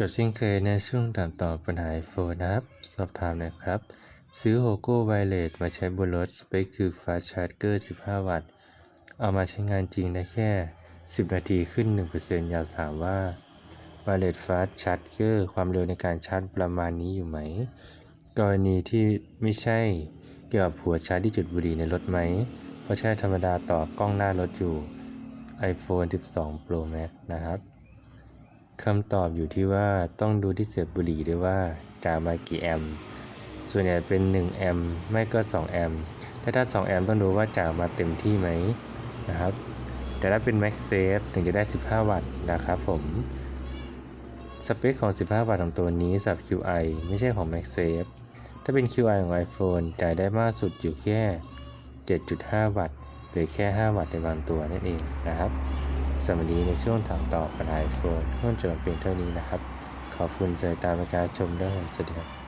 กับเช่นเคยในช่วงถามตอบปัญหา iPhone นะครับ สอบถามนะครับ ซื้อโฮโก้ไวเลสมาใช้บนรถสเปคคือ Fast Charger 15 วัตต์ เอามาใช้งานจริงได้แค่ 10 นาทีขึ้น 1%อยากถามว่าไวเลส Fast Charger ความเร็วในการชาร์จประมาณนี้อยู่ไหม กรณีที่ไม่ใช่เกี่ยวกับหัวชาร์จที่จุดบุหรี่ในรถไหม เพราะใช้ธรรมดาต่อกล้องหน้ารถอยู่ iPhone 12 Pro Max นะครับ คำตอบอยู่ที่ว่าต้องดูที่เสียบบุหรี่ด้วยว่าจ่ายมากี่แอมป์ส่วนใหญ่เป็น 1 แอมป์ไม่ก็ 2 แอมป์ถ้าถ้า 2 แอมป์ต้องดูว่าจ่ายมาเต็มที่ไหมนะครับ แต่ถ้าเป็น Max Safe ถึงจะได้ 15 วัตต์นะครับผม สเปคของ 15 วัตต์ของตัวนี้สำหรับ QI ไม่ใช่ของ Max Safe ถ้าเป็น QI ของ iPhone จ่ายได้มากสุดอยู่แค่ 7.5 วัตต์หรือแค่ 5 วัตต์ในบางตัวนั่นเองนะครับ สวัสดีในช่วงถามตอบปัญหาไอโฟนเพิ่มจบเพียงเท่านี้นะครับ ขอบคุณสายตาในการชมด้วยสวัสดีครับ